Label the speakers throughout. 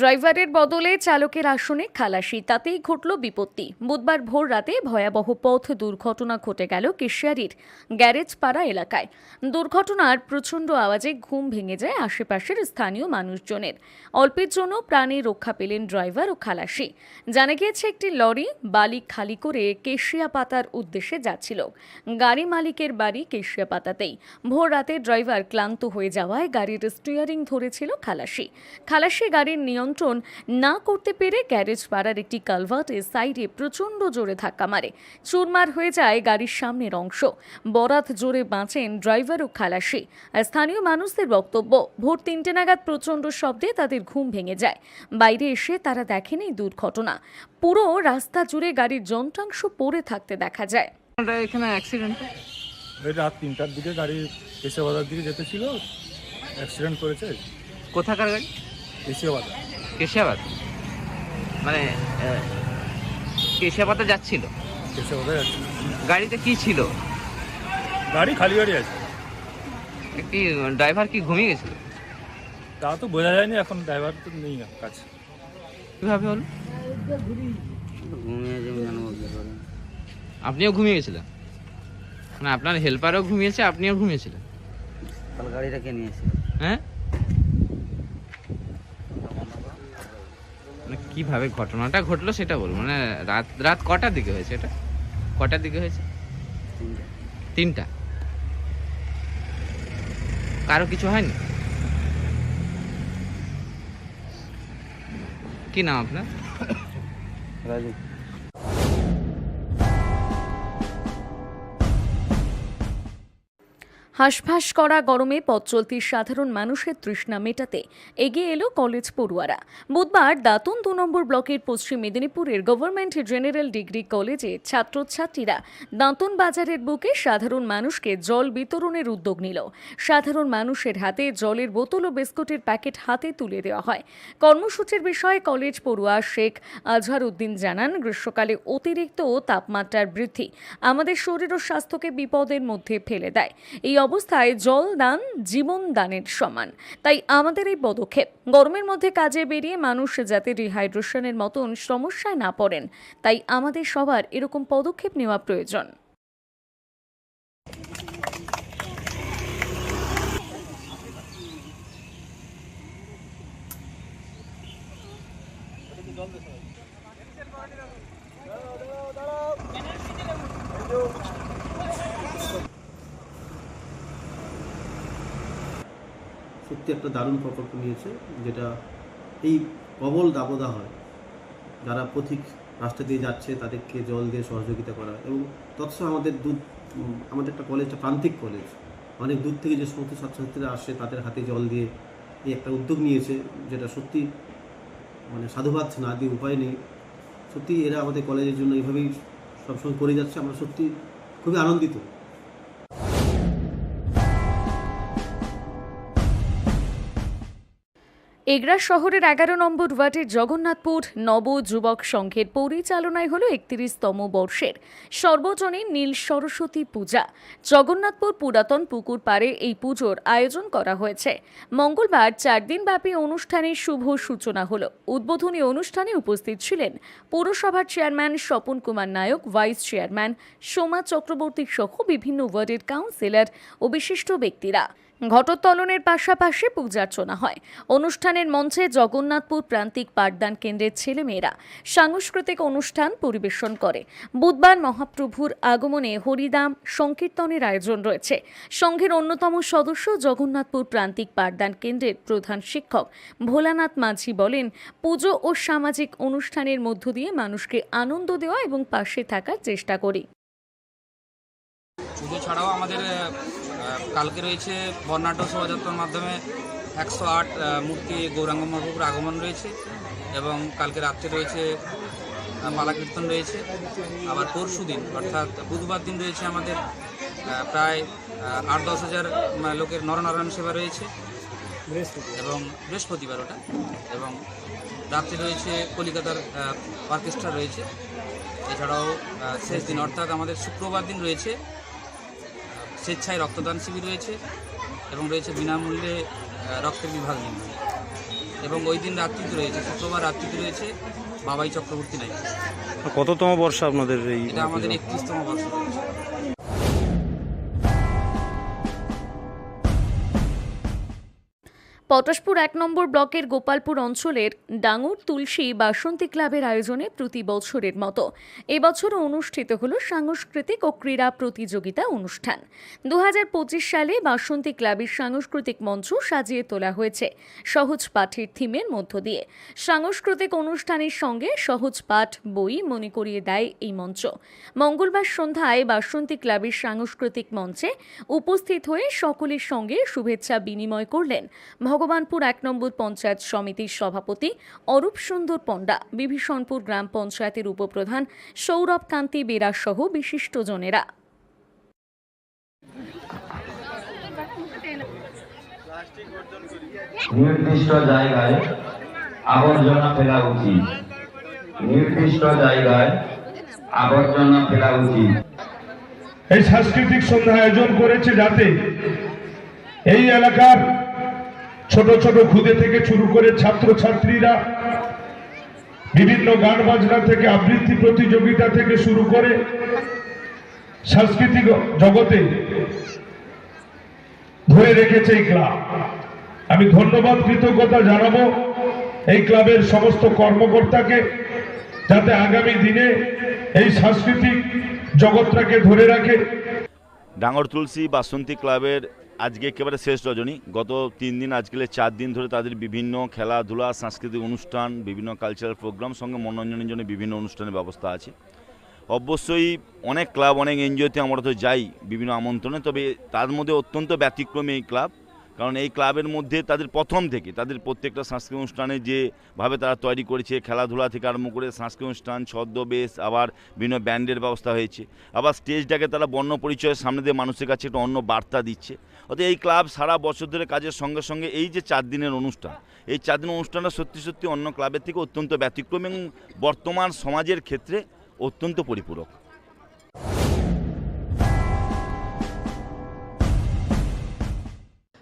Speaker 1: ড্রাইভারের বদলে চালকের আসনে খালাসি, তাতেই ঘটল বিপত্তি। বুধবার ভোর রাতে ভয়াবহ পথ দুর্ঘটনা ঘটে গেল কেশিয়ারির গ্যারেজ পাড়া এলাকায়। দুর্ঘটনার প্রচণ্ড আওয়াজে ঘুম ভেঙে যায় আশেপাশের স্থানীয় মানুষজনের। অল্পের জন্য প্রাণে রক্ষা পেলেন ড্রাইভার ও খালাসি। জানা গিয়েছে, একটি লরি বালি খালি করে কেশিয়া পাতার উদ্দেশ্যে যাচ্ছিল। গাড়ি মালিকের বাড়ি কেশিয়া পাতাতেই। ভোর রাতে ড্রাইভার ক্লান্ত হয়ে যাওয়ায় গাড়ির স্টিয়ারিং ধরেছিল খালাসি। খালাসি গাড়ির নিয়ন্ত্রণ না করতে পেরে গ্যারেজ পাড়ার একটি কালভার্টে সাইডে প্রচণ্ড জোরে ধাক্কা মারে। চুরমার হয়ে যায় গাড়ির সামনের অংশ। বরাত জোরে বাঁচেন ড্রাইভার ও খালাসি। আর স্থানীয় মানুষদের বক্তব্য ভোর তিনটে নাগাদ প্রচণ্ড শব্দে তাদের ঘুম ভেঙে যায়। বাইরে এসে তারা দেখেন এই দুর্ঘটনা। পুরো রাস্তা জুড়ে গাড়ির যন্ত্রাংশ পড়ে থাকতে দেখা যায়।
Speaker 2: এখানে অ্যাক্সিডেন্ট
Speaker 3: ওই রাত তিনটার দিকে গাড়ি কেশিয়াবাজার দিকে যেতেছিল অ্যাক্সিডেন্ট করেছে।
Speaker 2: কোথাকার গাড়ি?
Speaker 3: কেশিয়াবাজার
Speaker 2: কেশিয়াবাদ? মানে কেশিয়াবাদে যাচ্ছিল।
Speaker 3: যাচ্ছে
Speaker 2: গাড়িতে কি ছিল?
Speaker 3: গাড়ি খালি গাড়ি আছে।
Speaker 2: একটি ড্রাইভার কি ঘুমিয়ে গেছিল?
Speaker 3: তা তো বোঝা যায়নি এখন ড্রাইভার তো নেই না কাছে।
Speaker 2: কীভাবে হলো?
Speaker 4: ঘুমিয়ে যাব জানব
Speaker 2: আপনিও ঘুমিয়ে গেছিলেন? মানে আপনার হেল্পারও ঘুমিয়েছে আপনিও ঘুমিয়েছিলেন?
Speaker 4: গাড়িটা কে নিয়েছে
Speaker 2: হ্যাঁ? কীভাবে ঘটনাটা ঘটলো সেটা বলব। মানে রাত রাত কটার দিকে হয়েছে এটা? কটার দিকে হয়েছে?
Speaker 4: তিনটে।
Speaker 2: কারও কিছু হয়নি? কি নাম আপনার?
Speaker 4: রাজু।
Speaker 1: হাঁসফাঁস করা গরমে পথ চলতি সাধারণ মানুষের তৃষ্ণা মেটাতে এগিয়ে এলো কলেজ পড়ুয়ারা। বুধবার দাতুন দু নম্বর ব্লকের পশ্চিম মেদিনীপুরের গভর্নমেন্ট জেনারেল ডিগ্রি কলেজে ছাত্রছাত্রীরা দাঁতন বাজারের বুকে সাধারণ মানুষকে জল বিতরণের উদ্যোগ নিল। সাধারণ মানুষের হাতে জলের বোতল ও বিস্কুটের প্যাকেট হাতে তুলে দেওয়া হয়। কর্মসূচির বিষয়ে কলেজ পড়ুয়া শেখ আজহার উদ্দিন জানান, গ্রীষ্মকালে অতিরিক্ত তাপমাত্রার বৃদ্ধি আমাদের শরীর ও স্বাস্থ্যকে বিপদের মধ্যে ফেলে দেয়। এই অবস্থায় জল দান জীবন দানের সমান। তাই আমাদের এই পদক্ষেপ, গরমের মধ্যে কাজে বেরিয়ে মানুষ যাতে রিহাইড্রেশনের মতন সমস্যায় না পড়েন, তাই আমাদের সবার এরকম পদক্ষেপ নেওয়া প্রয়োজন।
Speaker 5: সত্যি একটা দারুণ প্রকল্প নিয়েছে, যেটা এই প্রবল দাবদাহ হয় যারা পথিক রাস্তা দিয়ে যাচ্ছে, তাদেরকে জল দিয়ে সহযোগিতা করা এবং তৎসহ আমাদের দূর আমাদের একটা কলেজটা প্রান্তিক কলেজ অনেক দূর থেকে যে সমস্ত ছাত্রছাত্রীরা আসে, তাদের হাতে জল দিয়ে এই একটা উদ্যোগ নিয়েছে, যেটা সত্যি মানে সাধুবাদ না, দিয়ে উপায় নেই। সত্যি এরা আমাদের কলেজের জন্য এইভাবেই সবসময় করে যাচ্ছে, আমরা সত্যি খুবই আনন্দিত।
Speaker 1: এগরা শহরের এগারো নম্বর ওয়ার্ডের জগন্নাথপুর নব যুবক সংঘের পরিচালনায় হল একত্রিশতম বর্ষের সর্বজনীন নীল সরস্বতী পূজা। জগন্নাথপুর পুরাতন পুকুর পাড়ে এই পুজোর আয়োজন করা হয়েছে। মঙ্গলবার চার দিনব্যাপী অনুষ্ঠানের শুভ সূচনা হল। উদ্বোধনী অনুষ্ঠানে উপস্থিত ছিলেন পৌরসভার chairman Swapan Kumar Nayak, vice chairman Soma Chakraborty সহ বিভিন্ন ওয়ার্ডের কাউন্সিলর ও বিশিষ্ট ব্যক্তিরা। ঘটোত্তোলনের পাশাপাশি পূজার্চনা হয়। অনুষ্ঠানের মঞ্চে জগন্নাথপুর প্রান্তিক পাঠদান কেন্দ্রের ছেলেমেয়েরা সাংস্কৃতিক অনুষ্ঠান পরিবেশন করে। বুধবার মহাপ্রভুর আগমনে হরিদাম সংকীর্তনের আয়োজন রয়েছে। সংঘের অন্যতম সদস্য জগন্নাথপুর প্রান্তিক পাঠদান কেন্দ্রের প্রধান শিক্ষক ভোলানাথ মাঝি বলেন, পুজো ও সামাজিক অনুষ্ঠানের মধ্য দিয়ে মানুষকে আনন্দ দেওয়া এবং পাশে থাকার চেষ্টা করি।
Speaker 6: পুজো ছাড়াও আমাদের কালকে রয়েছে বর্ণাঢ্য শোভাযাত্রার মাধ্যমে একশো আট মূর্তি গৌরাঙ্গ মহাপ্রভুর আগমন রয়েছে এবং কালকে রাত্রে রয়েছে মালা কীর্তন রয়েছে। আবার পরশু দিন, অর্থাৎ বুধবার দিন রয়েছে আমাদের প্রায় আট, দশ হাজার লোকের নরনারায়ণ সেবা রয়েছে এবং বৃহস্পতিবার ওটা, এবং রাত্রে রয়েছে কলিকাতার অর্কেস্ট্রা রয়েছে। এছাড়াও শেষ দিন, অর্থাৎ আমাদের শুক্রবার দিন রয়েছে স্বেচ্ছায় রক্তদান শিবির রয়েছে এবং রয়েছে বিনামূল্যে রক্তের বিভাগ এবং ওই দিন রাত্রিতে রয়েছে শুক্রবার রাত্রিতে রয়েছে বাবাই চক্রবর্তী নাই
Speaker 7: কততম বর্ষ আপনাদের এই
Speaker 6: এটা আমাদের একত্রিশতম বর্ষ।
Speaker 1: পটাশপুর এক নম্বর ব্লকের গোপালপুর অঞ্চলের ডাঙ্গুর তুলসী বাসন্তী ক্লাবের আয়োজনে প্রতি বছরের মতো। এবছরও অনুষ্ঠিত হল সাংস্কৃতিক ও ক্রীড়া প্রতিযোগিতা অনুষ্ঠান। দুহাজার পঁচিশ সালে বাসন্তী ক্লাবের সাংস্কৃতিক মঞ্চ সাজিয়ে তোলা হয়েছে সহজ পাঠের থিমের মধ্য দিয়ে। সাংস্কৃতিক অনুষ্ঠানের সঙ্গে সহজ পাঠ, বই মনে করিয়ে দেয় এই মঞ্চ। মঙ্গলবার সন্ধ্যায় বাসন্তী ক্লাবের সাংস্কৃতিক মঞ্চে উপস্থিত হয়ে সকলের সঙ্গে শুভেচ্ছা বিনিময় করলেন ভগবানপুর এক নম্বর পঞ্চায়েত সমিতির সভাপতি অরূপ সুন্দর পণ্ডা বিভীষণপুর গ্রাম পঞ্চায়েতের উপপ্রধান সৌরভ কান্তি বেরা সহ বিশিষ্টজনেরা
Speaker 8: নির্দিষ্ট জায়গায় আবর্জনা ফেলা উচিত। নির্দিষ্ট জায়গায় আবর্জনা ফেলা উচিত।
Speaker 9: এই সাংস্কৃতিক সন্ধ্যা আয়োজন করেছে যাতে এই এলাকার ছোট ছোট খুদে থেকে শুরু করে ছাত্রছাত্রীরা বিভিন্ন গান বাজনা থেকে, আবৃত্তি প্রতিযোগিতা থেকে শুরু করে সাংস্কৃতিক জগতে ধরে রেখেছে এই ক্লাব। আমি ধন্যবাদ, কৃতজ্ঞতা জানাব এই ক্লাবের সমস্ত কর্মকর্তাকে যাতে আগামী দিনে এই সাংস্কৃতিক জগৎটাকে ধরে রাখে।
Speaker 7: ডাঙর তুলসী বাসন্তী ক্লাবের আজকে একেবারে শেষ রজনী। গত তিন দিন আজকে চার দিন ধরে তাদের বিভিন্ন খেলাধুলা, সাংস্কৃতিক অনুষ্ঠান, বিভিন্ন কালচারাল প্রোগ্রাম সঙ্গে মনোরঞ্জনের জন্য বিভিন্ন অনুষ্ঠানের ব্যবস্থা আছে। অবশ্যই অনেক ক্লাব অনেক এনজিওতে আমরা তো যাই বিভিন্ন আমন্ত্রণে, তবে তার মধ্যে অত্যন্ত ব্যতিক্রমী এই ক্লাব কারণ এই ক্লাবের মধ্যে তাদের প্রথম থেকে, তাদের প্রত্যেকটা সাংস্কৃতিক অনুষ্ঠানে যেভাবে তারা তৈরি করেছে, খেলাধুলা থেকে আরম্ভ করে সাংস্কৃতিক অনুষ্ঠান ছদ্মবেশ আবার বিভিন্ন ব্যান্ডের ব্যবস্থা হয়েছে। আবার স্টেজটাকে তারা বর্ণ পরিচয়ের সামনে দিয়ে মানুষের কাছে একটা অন্য বার্তা দিচ্ছে। অর্থাৎ এই ক্লাব সারা বছর ধরে কাজের সঙ্গে সঙ্গে এই যে চার দিনের অনুষ্ঠান, এই চার দিনের অনুষ্ঠানটা সত্যি সত্যি অন্য ক্লাবের থেকে অত্যন্ত ব্যতিক্রম এবং বর্তমান সমাজের ক্ষেত্রে অত্যন্ত পরিপূরক।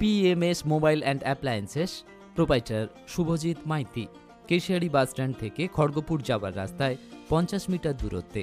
Speaker 10: PMS mobile and appliances proprietor Subhajit Maity, Keshiary bus stand থেকে খড়গপুর যাওয়ার রাস্তায় পঞ্চাশ মিটার দূরত্বে।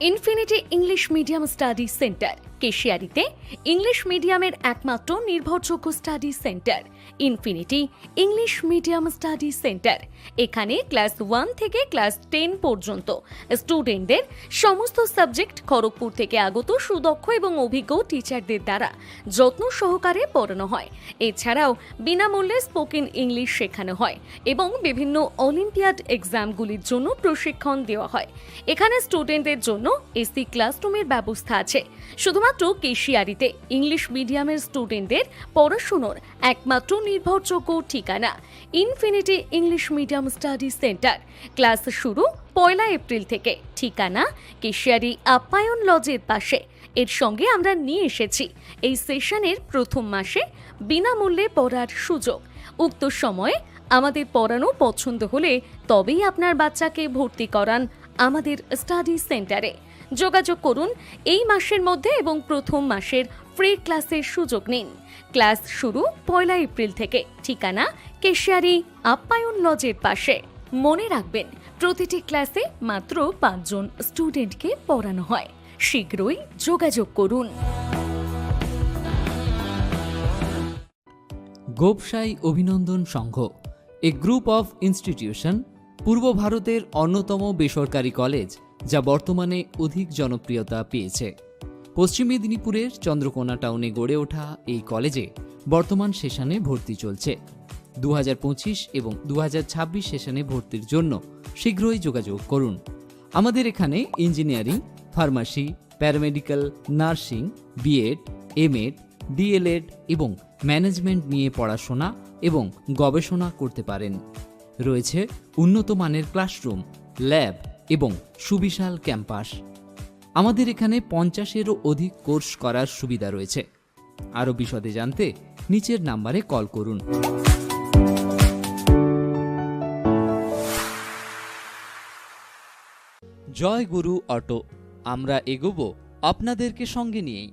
Speaker 1: Infinity English medium study centre কেশিয়ারিতে English মিডিয়ামের একমাত্র নির্ভরযোগ্য study centre Infinity English medium study centre এখানে ক্লাস ওয়ান থেকে ক্লাস টেন পর্যন্ত স্টুডেন্টদের সমস্ত সাবজেক্ট খড়গপুর থেকে আগত সুদক্ষ এবং অভিজ্ঞ টিচারদের দ্বারা যত্ন সহকারে পড়ানো হয়। এছাড়াও বিনামূল্যে স্পোকেন ইংলিশ শেখানো হয় এবং বিভিন্ন অলিম্পিয়াড এক্সামগুলির জন্য প্রশিক্ষণ দেওয়া হয়। এখানে স্টুডেন্টদের জন্য এসি ক্লাসরুমের ব্যবস্থা আছে। শুধুমাত্র কেশিয়ারিতে ইংলিশ মিডিয়ামের স্টুডেন্টদের পড়াশুনোর একমাত্র নির্ভরযোগ্য ঠিকানা, Infinity English medium study centre. Class শুরু পয়লা এপ্রিল থেকে। ঠিকানা কেশিয়ারি আপ্যায়ন লজের পাশে। এর সঙ্গে আমরা নিয়ে এসেছি। এই সেশনের প্রথম মাসে বিনামূল্যে পড়ার সুযোগ। উক্ত সময়ে আমাদের পড়ানো পছন্দ হলে তবেই আপনার বাচ্চাকে ভর্তি করান আমাদের স্টাডি সেন্টারে। যোগাযোগ করুন এই মাসের মধ্যে এবং প্রথম মাসের ফ্রি ক্লাসের সুযোগ নিন। ক্লাস শুরু পয়লা এপ্রিল থেকে। ঠিকানা কেশিয়ারি আপ্যায়ন লজের পাশে। মনে রাখবেন, প্রতিটি ক্লাসে মাত্র পাঁচজন স্টুডেন্টকে পড়ানো হয়। শীঘ্রই যোগাযোগ করুন।
Speaker 10: Gopsai Abhinandan Sangha, a group of institution পূর্ব ভারতের অন্যতম বেসরকারি কলেজ, যা বর্তমানে অধিক জনপ্রিয়তা পেয়েছে। পশ্চিম মেদিনীপুরের চন্দ্রকোনা টাউনে গড়ে ওঠা এই কলেজে বর্তমান সেশনে ভর্তি চলছে। দু হাজার পঁচিশ এবং দু সেশনে ভর্তির জন্য শীঘ্রই যোগাযোগ করুন। আমাদের এখানে engineering, pharmacy, paramedical, nursing, BEd, MEd, DElEd এবং ম্যানেজমেন্ট নিয়ে পড়াশোনা এবং গবেষণা করতে পারেন। রয়েছে উন্নত মানের ক্লাসরুম, ল্যাব এবং সুবিশাল ক্যাম্পাস। আমাদের এখানে পঞ্চাশেরও অধিক কোর্স করার সুবিধা রয়েছে। আরও বিশদে জানতে নিচের নাম্বারে কল করুন। জয় গুরু অটো, আমরা এগোবো আপনাদেরকে সঙ্গে নিয়েই।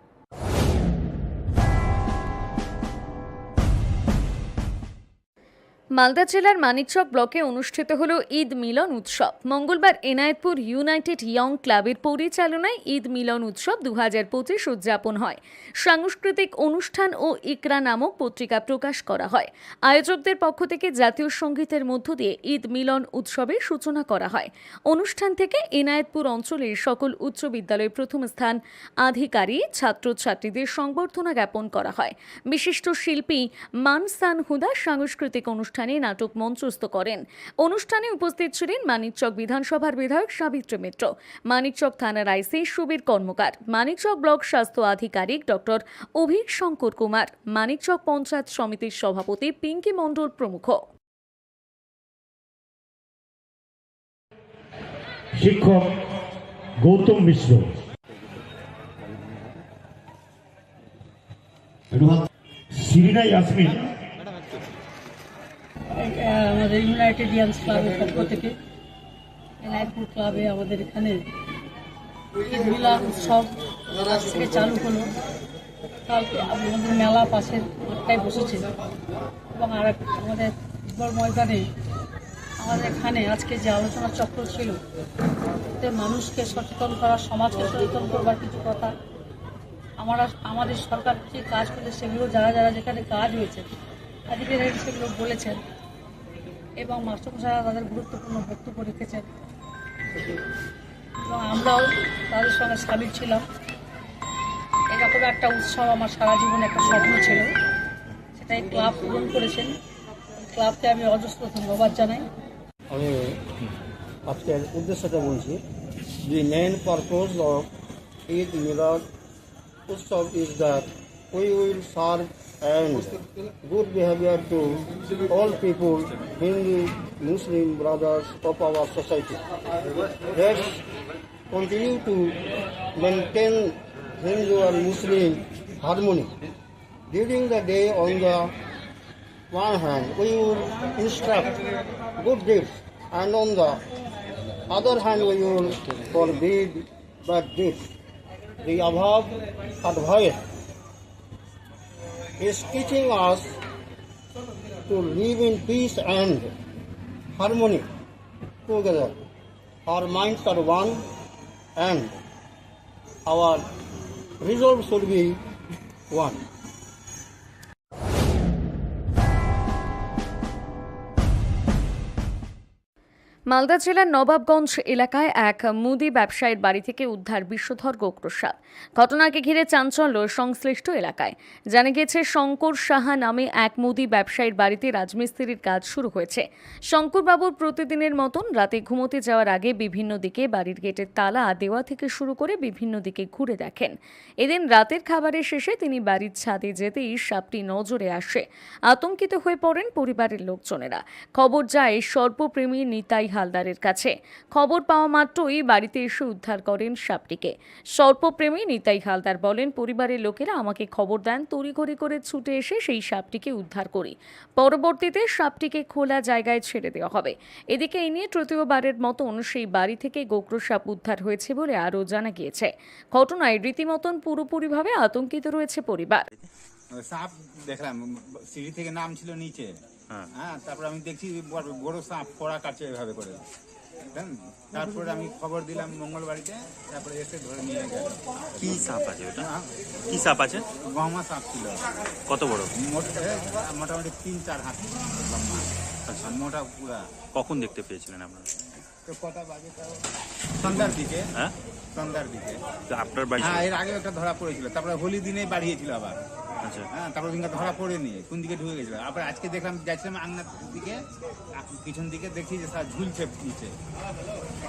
Speaker 1: মালদা জেলার মানিকচক ব্লকে অনুষ্ঠিত হল ঈদ মিলন উৎসব। মঙ্গলবার এনায়েতপুর ইউনাইটেড ইয়ং ক্লাবের পরিচালনায় ঈদ মিলন উৎসব দু হাজার পঁচিশ উদযাপন হয়। সাংস্কৃতিক অনুষ্ঠান ও ইকরা নামক পত্রিকা প্রকাশ করা হয়। আয়োজকদের পক্ষ থেকে জাতীয় সঙ্গীতের মধ্য দিয়ে ঈদ মিলন উৎসবের সূচনা করা হয়। অনুষ্ঠান থেকে এনায়েতপুর অঞ্চলের সকল উচ্চ বিদ্যালয়ের প্রথম স্থান আধিকারিক, ছাত্রছাত্রীদের সংবর্ধনা জ্ঞাপন করা হয়। বিশিষ্ট শিল্পী মানসান হুদা সাংস্কৃতিক অনুষ্ঠানে নাটক মঞ্চস্থ করেন। অনুষ্ঠানে উপস্থিত ছিলেন মানিকচক বিধানসভার বিধায়ক সাবিত্রী মিত্র মানিকচক থানার আইসি সুবীর কর্মকার মানিকচক ব্লক স্বাস্থ্য আধিকারিক ডক্টর অভিক শঙ্কর কুমার মানিকচক পঞ্চায়েত সমিতির সভাপতি পিঙ্কি মণ্ডল প্রমুখ।
Speaker 9: শিক্ষক গৌতম মিশ্র। সিরিনা ইয়াসমিন
Speaker 11: আমাদের ইউনাইটেড ইয়াংস ক্লাবের পক্ষ থেকে এনায়তপুর ক্লাবে আমাদের এখানে ঈদ মিলাদ উৎসব আজ থেকে চালু হলো। কালকে আমাদের মেলা পাশের মাঠটায় বসেছে। এবং আর আমাদের ফুটবল ময়দানে আমাদের এখানে আজকে যে আলোচনা চক্র ছিল, এতে মানুষকে সচেতন করা, সমাজকে সচেতন করবার কিছু কথা, আমরা আমাদের সরকার যে কাজ করছে সেগুলো, যারা যারা যেখানে কাজ হয়েছে আজকে সেগুলো বলেছেন। এবং মাস্টারমশাইরা তাদের গুরুত্বপূর্ণ বক্তব্য রেখেছেন। এবং আমরাও তাদের সঙ্গে সামিল ছিলাম। এরকম একটা উৎসব আমার সারা জীবনে একটা স্বপ্ন ছিল। সেটা এই ক্লাব পূরণ করেছেন। ক্লাবকে আমি অজস্র ধন্যবাদ জানাই।
Speaker 12: আমি আজকের উদ্দেশ্যটা বলছি the main purpose of Eid Milad উৎসব is that we will serve and good behaviour to all people Hindu Muslim brothers of our society let's continue to maintain Hindu and Muslim harmony. During the day on the one hand, we will instruct good deeds, and on the other hand, we will forbid bad deeds. The above advice is teaching us to live in peace and harmony together. Our minds are one, and our resolve should be one.
Speaker 1: Malda জেলার নবাবগঞ্জ এলাকায় এক মুদি ব্যবসায়ীর বাড়ি থেকে উদ্ধার বিশ্বধর গোক্রসাপ ঘটনাকে ঘিরে চাঞ্চল্য সংশ্লিষ্ট এলাকায়। জানা গেছে শঙ্কর সাহা নামে এক মুদি ব্যবসায়ীর বাড়িতে রাজমিস্ত্রির কাজ শুরু হয়েছে। শঙ্করবাবুর প্রতিদিনের মতন রাতে ঘুমোতে যাওয়ার আগে বিভিন্ন দিকে বাড়ির গেটের তালা দেওয়া থেকে শুরু করে বিভিন্ন দিকে ঘুরে দেখেন। এদিন রাতের খাবারের শেষে তিনি বাড়ির ছাদে যেতেই সাপটি নজরে আসে। আতঙ্কিত হয়ে পড়েন পরিবারের লোকজনেরা। খবর যায়, সর্পপ্রেমী নিতাই হালদারের কাছে। খবর পাওয়া মাত্রই বাড়িতে এসে উদ্ধার করেন সাপটিকে। সর্পপ্রেমী নিতাই হালদার বলেন, পরিবারের লোকেরা আমাকে খবর দেন, তড়িঘড়ি করে ছুটে এসে সেই সাপটিকে উদ্ধার করি। পরবর্তীতে সাপটিকে খোলা জায়গায় ছেড়ে দেওয়া হবে। এদিকে এই নিয়ে তৃতীয়বারের মতন সেই বাড়ি থেকে গোগ্র সাপ উদ্ধার হয়েছে বলে আরও জানা গিয়েছে। ঘটনায় রীতিমতন পুরোপুরিভাবে আতঙ্কিত রয়েছে পরিবার।
Speaker 13: সাপ, দেখলাম, সিঁড়ি থেকে নাম ছিল নিচে। হ্যাঁ। তারপর আমি দেখছি বড় সাপ ফোড়া কাটছে এভাবে করে। তারপরে আমি খবর দিলাম মঙ্গলবাড়িতে তারপরে এসে ধরে নিয়ে গেল।
Speaker 14: কি সাপ আছে ওটা? কি সাপ আছে?
Speaker 13: গহমা সাপ ছিল।
Speaker 14: কত বড়?
Speaker 13: মোটামুটি তিন চার হাত। আচ্ছা। মোটা পুরা।
Speaker 14: কখন দেখতে পেয়েছিলেন আপনারা?
Speaker 13: তো কটা বাজে তাও? সন্ধ্যার দিকে।
Speaker 14: হ্যাঁ?
Speaker 13: সন্ধ্যার দিকে।
Speaker 14: আপনার বাড়ি
Speaker 13: হ্যাঁ এর আগে একটা ধরা পড়েছিল। তারপরে হোলি দিনে বাড়িয়েছিল আবার।
Speaker 14: আচ্ছা।
Speaker 13: হ্যাঁ তারপর ওদিনকে ধরা পড়েনি কোন দিকে ঢুকে গেছিল? আবার আজকে দেখলাম যাচ্ছিলাম আংনার দিকে পিছন দিকে দেখি যে স্যার ঝুলছে নিচে।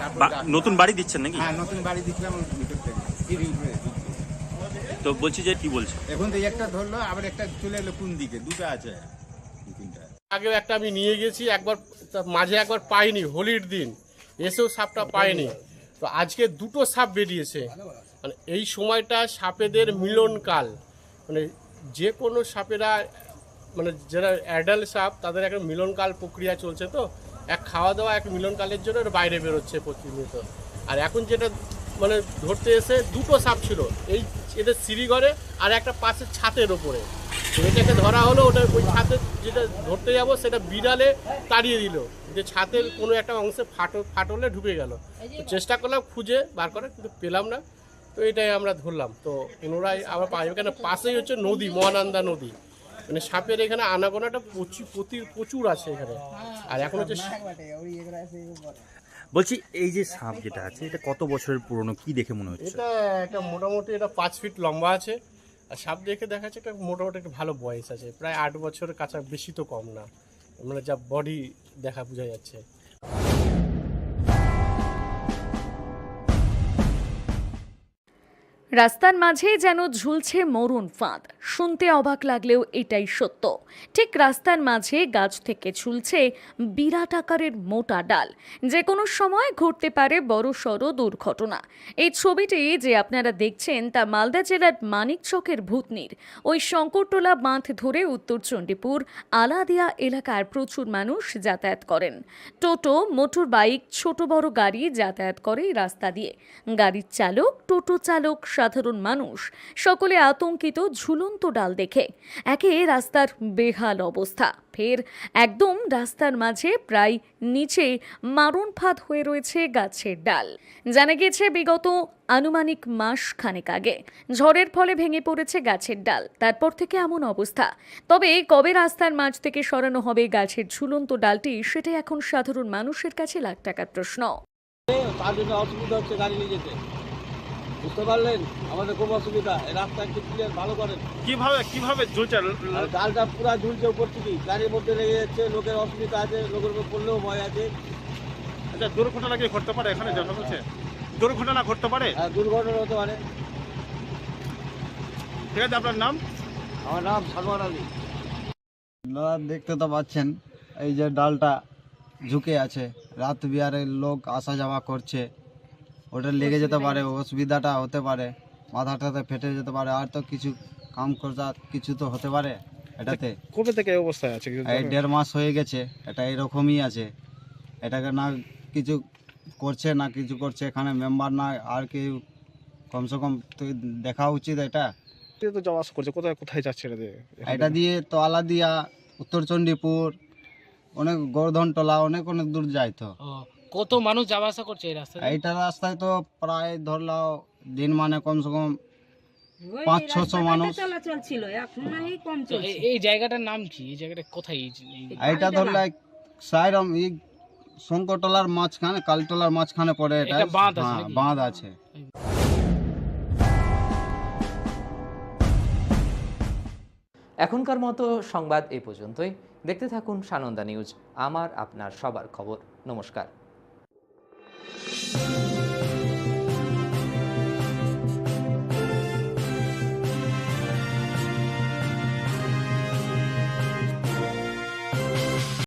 Speaker 13: তারপর
Speaker 14: নতুন বাড়ি দিচ্ছেন নাকি?
Speaker 13: হ্যাঁ নতুন বাড়ি দিচ্ছিলাম ভিতর থেকে।
Speaker 14: তো বলছি যে কি বলছে?
Speaker 13: এখন তো একটা ধরলো আবার একটা চলে এলো কোন দিকে? দুটো আছে।
Speaker 15: আগেও একটা আমি নিয়ে গেছি একবার মাঝে একবার পাইনি হোলির দিন। এসেও সাপটা পাইনি তো আজকে দুটো সাপ বেরিয়েছে। মানে এই সময়টা সাপেদের মিলনকাল। মানে যে কোনো সাপেরা মানে যারা অ্যাডাল্ট সাপ, তাদের একটা মিলনকাল প্রক্রিয়া চলছে তো। এক খাওয়া দাওয়া এক মিলনকালের জন্য বাইরে বেরোচ্ছে প্রতিনিয়ত। আর এখন যেটা মানে ধরতে এসে দুটো সাপ ছিল, এই এদের সিঁড়িঘরে আর একটা পাশের ছাতের ওপরে। এটাকে ধরা হলো, ওটা ওই ছাতের যেটা ধরতে যাব, সেটা বিড়ালে তাড়িয়ে দিল। যে ছাতের কোনো একটা অংশে ফাটো, ফাটলে ঢুকে গেল। চেষ্টা করলাম খুঁজে বার করে কিন্তু পেলাম না। তো এটাই আমরা ধরলাম। তো পুনরায় আবার এখানে পাশেই হচ্ছে নদী মহানন্দা নদী। মানে সাপের এখানে আনাগোনাটা প্রচুর প্রতি- প্রচুর আছে এখানে। আর এখন হচ্ছে
Speaker 8: বলছি এই যে সাপ যেটা আছে এটা কত বছরের পুরনো? কি দেখে মনে হচ্ছে?
Speaker 15: এটা একটা মোটামুটি এটা পাঁচ ফিট লম্বা আছে। আর সাপ দেখে দেখা যাচ্ছে একটা মোটামুটি একটা ভালো বয়স আছে। প্রায় আট বছরের কাছা বেশি তো কম না। মানে যা বডি দেখা বোঝা যাচ্ছে।
Speaker 1: রাস্তার মাঝেই যেন ঝুলছে মরুন ফাঁদ। শুনতে অবাক লাগলেও এটাই সত্য। ঠিক রাস্তার মাঝে গাছ থেকে ঝুলছে বিরাট আকারের মোটা ডাল। যে কোনো সময় ঘটতে পারে বড় সড় দুর্ঘটনা। এই ছবিটি যে আপনারা দেখছেন তা মালদা জেলার মানিকচকের ভূতনির। ওই শঙ্করটোলা বাঁধ ধরে উত্তর চণ্ডীপুর আলাদিয়া এলাকার প্রচুর মানুষ যাতায়াত করেন। টোটো, মোটর বাইক, ছোট বড় গাড়ি যাতায়াত করে রাস্তা দিয়ে। গাড়ির চালক, টোটো চালক সাধারণ মানুষ। সকলে আতঙ্কিত, ঝুলন্ত ডাল দেখে। একে রাস্তার বেহাল অবস্থা। ফের একদম রাস্তার মাঝে প্রায় নিচে মারণ ফাঁদ হয়ে রয়েছে গাছের ডাল। জানা গিয়েছে, বিগত আনুমানিক মাস খানেক আগে ঝড়ের ফলে ভেঙে পড়েছে গাছের ডাল। তারপর থেকে এমন অবস্থা। তবে কবে রাস্তার মাঝ থেকে সরানো হবে গাছের ঝুলন্ত ডালটি, সেটাই এখন সাধারণ মানুষের কাছে লাখ টাকার প্রশ্ন।
Speaker 16: তার জন্য অসুবিধা হচ্ছে গাড়ি নিয়ে যেতে। বুঝতে পারলেন? আমাদের খুব অসুবিধা। এই রাস্তা একটু ক্লিয়ার ভালো করেন।
Speaker 17: কীভাবে কীভাবে ঝুলছে?
Speaker 16: আর ডালটা পুরা ঝুলছে উপর থেকে। গাড়ির মধ্যে লেগে যাচ্ছে লোকের অসুবিধা আছে লোকের উপর পড়লেও ভয় আছে।
Speaker 17: আচ্ছা দুর্ঘটনা কি ঘটতে পারে এখানে দেখা যাচ্ছে? দুর্ঘটনা ঘটতে পারে?
Speaker 16: আর দুর্ঘটনা হতে পারে।
Speaker 17: ঠিক আছে আপনার নাম?
Speaker 16: আমার নাম সালমান আলী।
Speaker 18: আপনারা দেখতে তো পাচ্ছেন এই যে ডালটা ঝুঁকে আছে। রাত বিহারের লোক আসা যাওয়া করছে। ওটা লেগে যেতে পারে অসুবিধাটা হতে পারে মাথাটাতে ফেটে যেতে পারে আর তো কিছু কাম করতে কিছু তো হতে পারে এটাতে।
Speaker 17: কবে থেকে এই অবস্থায় আছে?
Speaker 18: এই দেড় মাস হয়ে গেছে এটা এরকমই আছে। এটাকে না কিছু করছে না কিছু করছে এখানে মেম্বার না আর কেউ কমসে কম তো দেখা উচিত এটা।
Speaker 17: তো যাওয়া আসা করছে? কোথায় কোথায় যাচ্ছে এটা দিয়ে
Speaker 18: এটা দিয়ে তোয়ালা দিয়া উত্তর চণ্ডীপুর অনেক গোর্ধনটোলা অনেক অনেক দূর যায় তো।
Speaker 19: কত মানুষ যাওয়া আসা করছে এই রাস্তায়?
Speaker 18: এইটা রাস্তায় তো প্রায় ধরলাও দিন মানে কমসে কম পাঁচ ছশো মানুষ।
Speaker 20: চলাচল ছিল এখন নাই কম
Speaker 19: তো এই- জায়গাটার নাম কি? এই জায়গাটা কোথায়?
Speaker 18: এইটা ধরলে সাইরম এই শঙ্করটোলার মাঝখানে কালীটোলার মাঝখানে পড়ে এটা।
Speaker 19: বাঁধ আছে
Speaker 18: হ্যাঁ বাঁধ আছে।
Speaker 21: এখনকার মতো সংবাদ এই পর্যন্তই। দেখতে থাকুন সানন্দা নিউজ আমার আপনার সবার খবর। নমস্কার। Thank you.